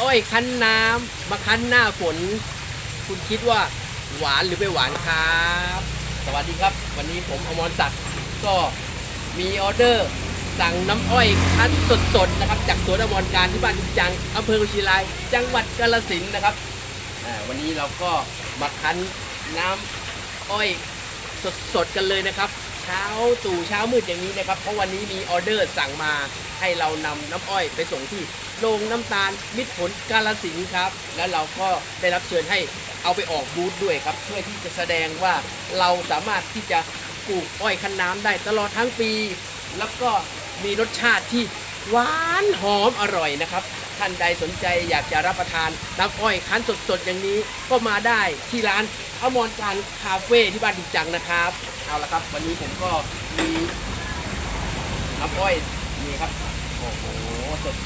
อ้อยคั้นน้ำมาคั้นหน้าฝน คุณคิดว่าหวานหรือไม่หวานครับ สวัสดีครับ วันนี้ผมอมรศักดิ์ก็มีออเดอร์ สั่งน้ำอ้อยคั้นสดๆนะครับ จากสวนอมรการที่บ้านจุจังอำเภอกุชิลายจังหวัดกาฬสินนะครับวันนี้เราก็มาคั้นน้ำอ้อยสดๆกันเลยนะครับ เช้าตู่เช้ามืดอย่างนี้นะครับ เพราะวันนี้มีออเดอร์สั่งมาให้เรานำน้ำอ้อยไปส่งที่ โรงน้ำตาลมิตรผลกาลสินครับ แล้วเราก็ได้รับเชิญให้เอาไปออกบูธด้วยครับ เพื่อที่จะแสดงว่าเราสามารถที่จะปลูกอ้อยคั้นน้ำได้ตลอดทั้งปี แล้วก็มีรสชาติที่หวานหอมอร่อยนะครับ ท่านใดสนใจอยากจะรับประทานน้ำอ้อยคั้นสดๆ อย่างนี้ก็มาได้ที่ร้านอมรการคาเฟ่ที่บ้านดิจังนะครับ เอาละครับ วันนี้ผมก็มีน้ำอ้อยนี่ครับ โอ้โห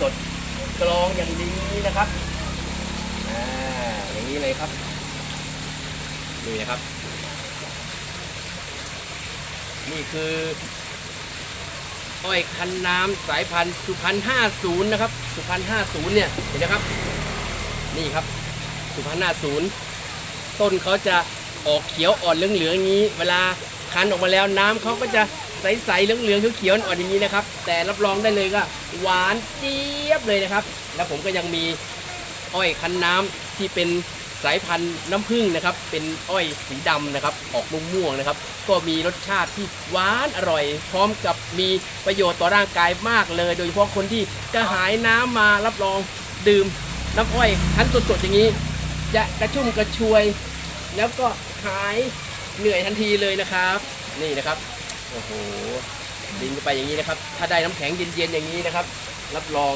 สดๆ กรองอย่างนี้นะครับอ่าอย่างนี้เลยครับนี่นะครับ นี่คืออ้อยคันน้ำสายพันธุ์สุพรรณ50นะครับ สุพรรณ50เนี่ยเห็นนะครับ นี่ครับ สุพรรณ50ต้นเขาจะออกเขียวอ่อนเหลืองๆอย่างนี้ เวลา คันออกมาแล้วน้ำเขาก็จะใสๆเหลืองๆเขียวๆอ่อนอย่างนี้นะครับ แต่รับรองได้เลยก็หวานเจี๊ยบเลยนะครับ แล้วผมก็ยังมีอ้อยคันน้ำที่เป็นสายพันธุ์น้ำผึ้งนะครับ เป็นอ้อยสีดำนะครับ ออกม่วงๆนะครับ ก็มีรสชาติที่หวานอร่อย พร้อมกับมีประโยชน์ต่อร่างกายมากเลย โดยเฉพาะคนที่จะหายน้ำมารับรองดื่มน้ำอ้อยคั้นสดๆอย่างนี้ จะกระชุ่มกระชวย แล้วก็หาย เหนื่อยทันทีเลยนะครับ นี่นะครับโอ้โหดินไปอย่างนี้นะครับ ถ้าได้น้ำแข็งเย็นๆอย่างนี้นะครับ รับรอง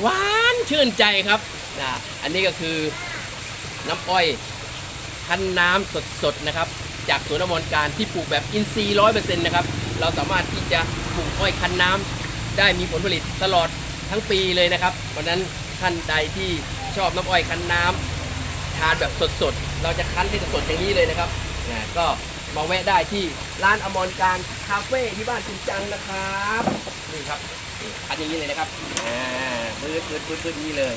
หวานชื่นใจครับนะอันนี้ก็คือน้ำอ้อยคั้นน้ำสดๆนะครับ จากสวนอมรการที่ปลูกแบบอินทรีย์ร้อยเปอร์เซ็นต์นะครับ เราสามารถที่จะปลูกอ้อยคั้นน้ำได้มีผลผลิตตลอดทั้งปีเลยนะครับ เพราะฉะนั้น ท่านใดที่ชอบน้ำอ้อยคั้นน้ำทานแบบสดๆ เราจะคั้นให้สดๆอย่างนี้เลยนะครับนะก็มาแวะได้ที่ร้านอมรการคาเฟ่ที่บ้านจุนจังนะครับนี่ครับคั้นอย่างนี้เลยนะครับอ่าปืดปืดปืดปืดอย่างนี้เลย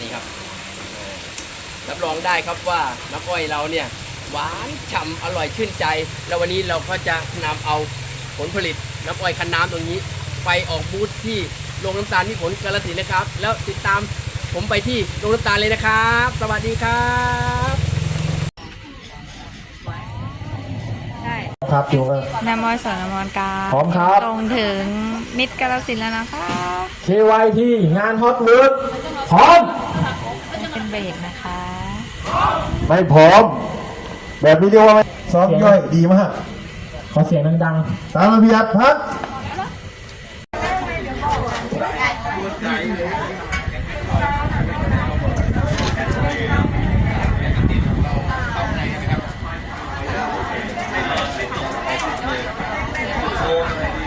นี่ครับรับรองได้ครับว่าน้ำอ้อยเราเนี่ยหวานฉ่ำอร่อยชื่นใจ แล้ววันนี้เราก็จะนำเอาผลผลิตน้ำอ้อยคันน้ำตรงนี้ ไปออกบูธที่ โรงน้ำตาลมิตรผลกาลสินธุ์นะครับ แล้วติดตามผมไปที่โรงน้ำตาลเลยนะครับ สวัสดีครับใช่ครับอยู่กับแม่มอยสอนอมรการพร้อมครับ ตรงถึงมิตรกาลสินธุ์แล้วนะคะ KYT งานฮอตเวิร์ดพร้อม เป็นเบรกนะคะ ไม่พร้อม แบบนี้เรียกว่าไม่ซ้อมย่อยดีมาก ขอเสียงดังตามระเบียบพัก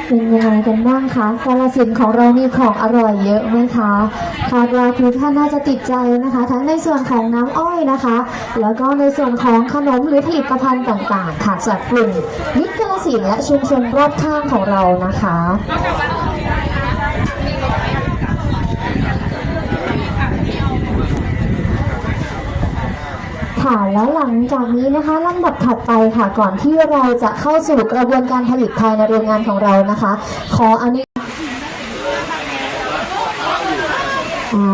เป็นยังไงกันบ้างคะกาลสินของเรามีของอร่อยเยอะไหมคะคาดว่าทุกท่านน่าจะติดใจนะคะ ทั้งในส่วนของน้ำอ้อยนะคะ แล้วก็ในส่วนของขนมหรือผลิตภัณฑ์ต่างๆค่ะจากกลุ่มนิตรกาลสินและชุมชนรอบข้างของเรานะคะ ค่ะ แล้วหลังจากนี้นะคะลำดับถัดไปค่ะ ก่อนที่เราจะเข้าสู่กระบวนการผลิตภายในโรงงานของเรานะคะ ขออนุ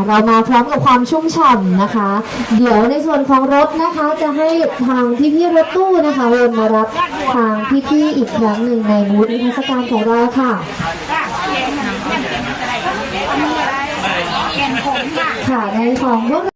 เรามาพร้อมกับความชุ่มฉ่ำนะคะ เดี๋ยวในส่วนของรถนะคะจะให้ทางพี่ๆรถตู้นะคะวนมารับทางพี่ๆอีกครั้งหนึ่งในบูธนิทรรศการของเราค่ะค่ะในของพวก